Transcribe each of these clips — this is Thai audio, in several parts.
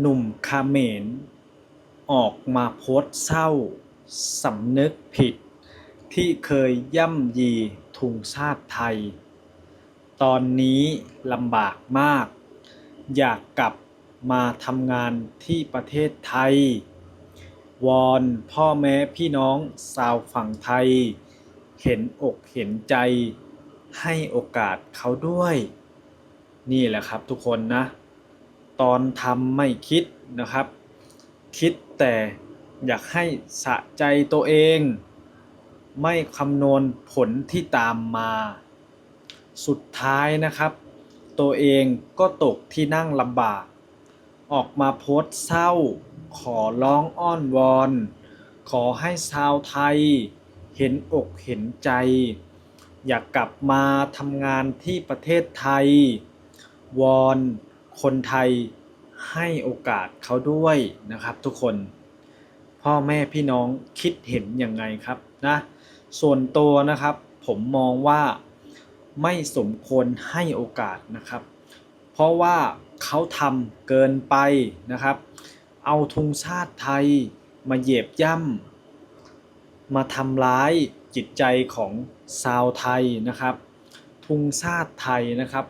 หนุ่มคาเมรออกมาโพสเศร้าสำนึกผิด ที่เคยย่ำยีทุงชาติไทย ตอนนี้ลำบากมาก อยากกลับมาทำงานที่ประเทศไทย วอนพ่อแม่พี่น้องชาวฝั่งไทย เห็นอกเห็นใจ ให้โอกาสเขาด้วย นี่แหละครับทุกคนนะ ตอนทำไม่คิดนะครับ คิดแต่อยากให้สะใจตัวเอง ไม่คำนวณผลที่ตามมา สุดท้ายนะครับ ตัวเองก็ตกที่นั่งลำบาก ออกมาโพสต์เศร้า ขอร้องอ้อนวอน ขอให้ชาวไทย เห็นอกเห็นใจ อยากกลับมาทำงานที่ประเทศไทย วอน คนไทยให้โอกาสเขาด้วยนะครับทุกคน พ่อแม่พี่น้องคิดเห็นยังไงครับนะส่วนตัวนะครับผมมองว่าไม่สมควรให้โอกาสนะครับ เพราะว่าเขาทำเกินไปนะครับ เอาธงชาติไทยมาเหยียบย่ำมาทำร้ายจิตใจของชาวไทยนะครับธงชาติไทยนะครับ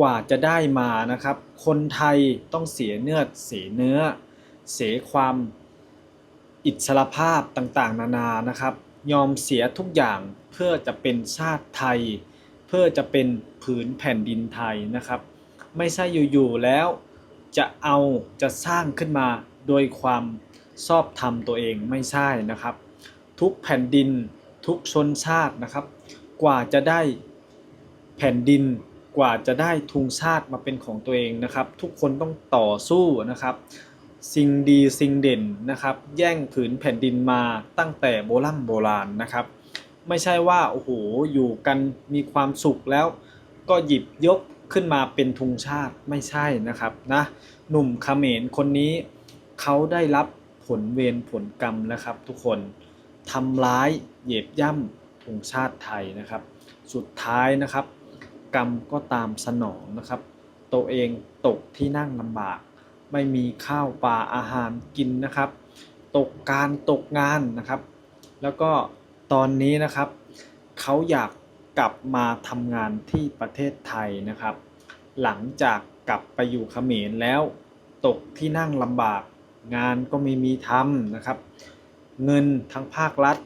กว่าจะได้มานะครับ คนไทยต้องเสียเนื้อเสียเนื้อ เสียความอิสรภาพต่างๆ นานานะครับ ยอมเสียทุกอย่างเพื่อจะเป็นชาติไทย เพื่อจะเป็นผืนแผ่นดินไทยนะครับ ไม่ใช่อยู่ๆแล้วจะเอาจะสร้างขึ้นมาโดยความชอบธรรมตัวเองไม่ใช่นะครับ ทุกแผ่นดินทุกชนชาตินะครับ กว่าจะได้แผ่นดิน กว่าจะได้ทุงชาติมาเป็นของตัวเองนะครับ ทุกคนต้องต่อสู้นะครับ สิ่งดีสิ่งเด่นนะครับ แย่งผืนแผ่นดินมาตั้งแต่โบราณโบราณนะครับ ไม่ใช่ว่าโอ้โหอยู่กันมีความสุขแล้ว ก็หยิบยกขึ้นมาเป็นธงชาติไม่ใช่นะครับนะหนุ่มเขมรคนนี้เขาได้รับผลเวรผลกรรมนะครับ ทุกคนทำร้ายเหยียบย่ำธงชาติไทยนะครับ สุดท้ายนะครับ กรรมก็ตามสนองนะครับ ตัวเองตกที่นั่งลำบาก ไม่มีข้าวปลาอาหารกินนะครับ ตกการตกงานนะครับ แล้วก็ตอนนี้นะครับ เขาอยากกลับมาทำงานที่ประเทศไทยนะครับ หลังจากกลับไปอยู่เขมรแล้ว ตกที่นั่งลำบาก งานก็ไม่มีทำนะครับ เงินทั้งภาครัฐ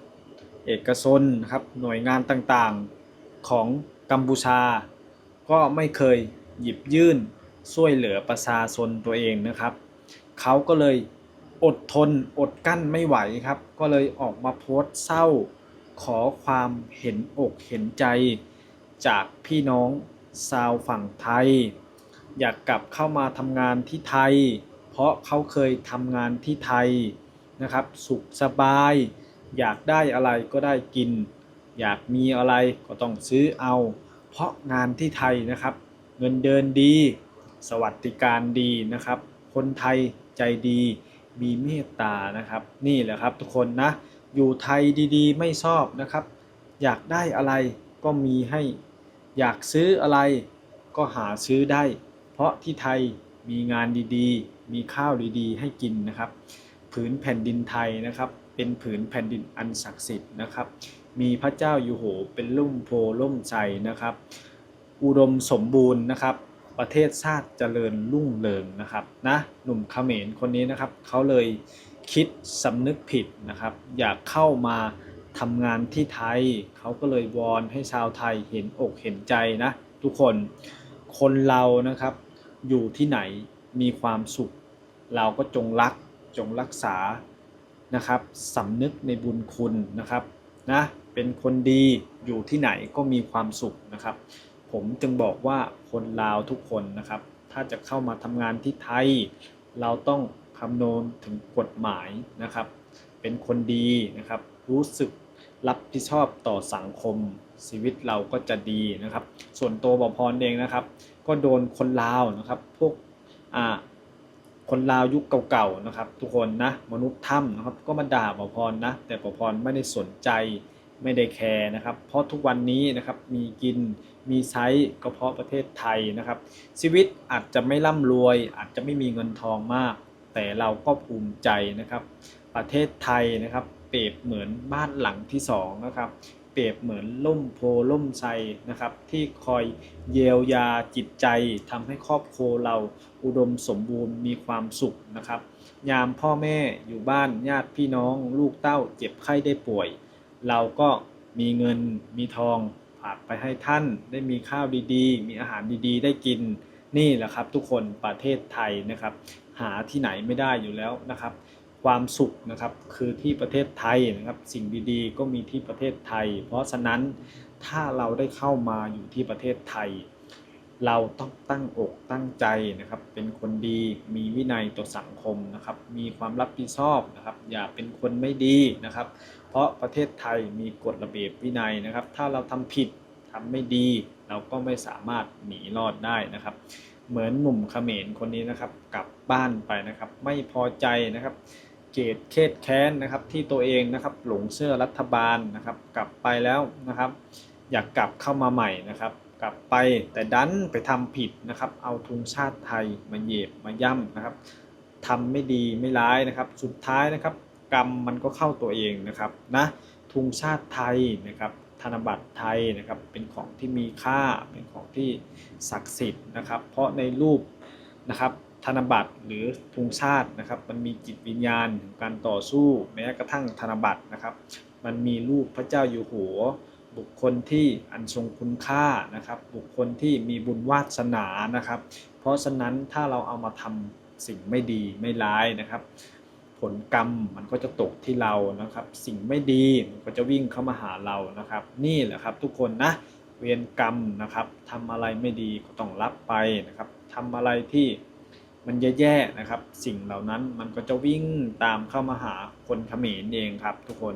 เอกชนนะครับ หน่วยงานต่างๆของกัมพูชา ก็ไม่เคยหยิบยื่นช่วยเหลือประชาชนตัวเองนะครับ เขาก็เลยอดทนอดกั้นไม่ไหวครับ ก็เลยออกมาโพสต์เศร้า ขอความเห็นอกเห็นใจ จากพี่น้องชาวฝั่งไทย อยากกลับเข้ามาทำงานที่ไทย เพราะเขาเคยทำงานที่ไทยนะครับ สุขสบาย อยากได้อะไรก็ได้กิน อยากมีอะไรก็ต้องซื้อเอา เพราะงานที่ไทยนะครับ เงินเดินดี สวัสดิการดีนะครับ คนไทยใจดีมีเมตตานะครับ นี่แหละครับทุกคนนะ อยู่ไทยดีๆ ไม่ชอบนะครับ อยากได้อะไรก็มีให้ อยากซื้ออะไรก็หาซื้อได้ เพราะที่ไทยมีงานดีๆ มีข้าวดีๆ ให้กินนะครับ ผืนแผ่นดินไทยนะครับ เป็นผืนแผ่นดินอันศักดิ์สิทธิ์นะครับ มีพระเจ้าอยู่หัวเป็นลุ่มโพล่มใจนะครับ อุดมสมบูรณ์นะครับ ประเทศชาติเจริญรุ่งเรืองนะครับนะหนุ่มเขมรคนนี้นะครับเขาเลยคิดสำนึกผิดนะครับ อยากเข้ามาทำงานที่ไทย เขาก็เลยวอนให้ชาวไทยเห็นอกเห็นใจนะทุกคนคนเรานะครับอยู่ที่ไหนมีความสุข เราก็จงรักจงรักษานะครับสำนึกในบุญคุณนะครับนะ เป็นคนดีอยู่ที่ไหนก็มีความสุขนะครับ ผมจึงบอกว่าคนลาวทุกคนนะครับ ถ้าจะเข้ามาทำงานที่ไทย เราต้องคำนวณถึงกฎหมายนะครับ เป็นคนดีนะครับ รู้สึกรับผิดชอบต่อสังคมชีวิตเราก็จะดีนะครับ ส่วนตัวบอพรเองนะครับ ก็โดนคนลาวนะครับ พวกอ่าคนลาวยุคเก่าๆนะครับ ทุกคนนะมนุษย์ถ้ำนะครับ ก็มาด่าบอพรนะ แต่บอพรไม่ได้สนใจ ไม่ได้แคร์นะครับ เพราะทุกวันนี้นะครับมีกินมีไซส์ก็เพราะประเทศไทยนะครับ ชีวิตอาจจะไม่ร่ำรวย อาจจะไม่มีเงินทองมาก แต่เราก็ภูมิใจนะครับ ประเทศไทยนะครับเปรียบเหมือนบ้านหลังที่สองนะครับเปรียบเหมือนล่มโพล่มไทรนะครับ ที่คอยเยียวยาจิตใจทำให้ครอบครัวเราอุดมสมบูรณ์มีความสุขนะครับ ยามพ่อแม่อยู่บ้านญาติพี่น้อง ลูกเต้าเจ็บไข้ได้ป่วย เราก็มีเงินมีทองฝากไปให้ท่านได้มีข้าวดีๆ มีอาหารดีๆ ได้กินนี่แหละครับ ทุกคนประเทศไทยนะครับ หาที่ไหนไม่ได้อยู่แล้วนะครับ ความสุขนะครับคือที่ประเทศไทยนะครับ สิ่งดีๆ ก็มีที่ประเทศไทย เพราะฉะนั้นถ้าเราได้เข้ามาอยู่ที่ประเทศไทย เราต้องตั้งอกตั้งใจนะครับ เป็นคนดีมีวินัยต่อสังคมนะครับ มีความรับผิดชอบนะครับ อย่าเป็นคนไม่ดีนะครับ เพราะประเทศไทยมีกฎระเบียบวินัยนะครับ ถ้าเราทำผิดทำไม่ดี เราก็ไม่สามารถหนีรอดได้นะครับ เหมือนหนุ่มเขมรคนนี้นะครับ กลับบ้านไปนะครับ ไม่พอใจนะครับเกตเคดแค้นนะครับที่ตัวเองนะครับหลงเชื่อรัฐบาลนะครับ กลับไปแล้วนะครับ อยากกลับเข้ามาใหม่นะครับ กลับไปแต่ดันไปทำผิดนะครับ เอาธงชาติไทยมาเหยียบมาย่ำนะครับทำไม่ดีไม่ร้ายนะครับ สุดท้ายนะครับ กรรมมันก็เข้าตัวเองนะครับนะธงชาติไทยนะครับธนบัตรไทยนะครับเป็นของที่มีค่าเป็นของที่ศักดิ์สิทธิ์นะครับ เพราะในรูปนะครับธนบัตรหรือธงชาตินะครับ มันมีจิตวิญญาณของการต่อสู้แม้กระทั่งธนบัตรนะครับ มันมีรูปพระเจ้าอยู่หัว บุคคลที่อันทรงคุณค่านะครับ บุคคลที่มีบุญวาสนานะครับ เพราะฉะนั้นถ้าเราเอามาทำสิ่งไม่ดีไม่ร้ายนะครับ ผลกรรมมันก็จะตกที่เรานะครับ สิ่งไม่ดีมันก็จะวิ่งเข้ามาหาเรานะครับ นี่แหละครับทุกคนนะเวรกรรมนะครับทำอะไรไม่ดีก็ต้องรับไปนะครับทำอะไรที่มันแย่ๆนะครับ สิ่งเหล่านั้นมันก็จะวิ่งตามเข้ามาหาคนเขมรเองครับ ทุกคน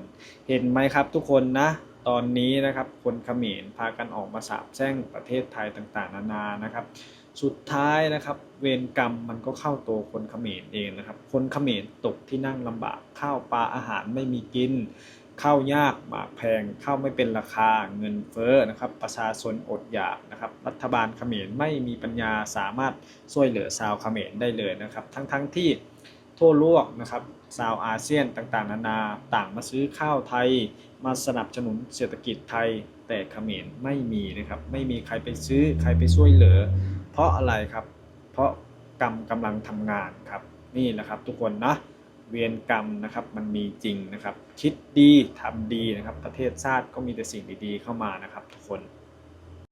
เห็นไหมครับทุกคนนะ ตอนนี้นะครับคนเขมรพากันออกมาสาบแช่งประเทศไทยต่างๆ นานานะครับ สุดท้ายนะครับ เวรกรรมมันก็เข้าตัวคนเขมรเองนะครับ คนเขมรตกที่นั่งลำบากข้าวปลาอาหารไม่มีกินข้าวยากหมากแพงข้าวไม่เป็นราคาเงินเฟ้อนะครับ ประชาชนอดอยากนะครับ รัฐบาลเขมรไม่มีปัญญาสามารถช่วยเหลือชาวเขมรได้เลยนะครับ ทั้งๆที่ทั่วโลกนะครับชาวอาเซียนต่างๆ นานา ต่างมาซื้อข้าวไทย มาสนับสนุนเศรษฐกิจไทยแต่เขมรไม่มีนะครับไม่มีใครไปซื้อใครไปช่วยเหลือ เพราะอะไรครับ เพราะกรรมกำลังทำงานครับนี่แหละครับทุกคนนะเวียนกรรมนะครับมันมีจริงนะครับ คิดดีทำดีนะครับ ประเทศชาติก็มีแต่สิ่งดีๆเข้ามานะครับทุกคน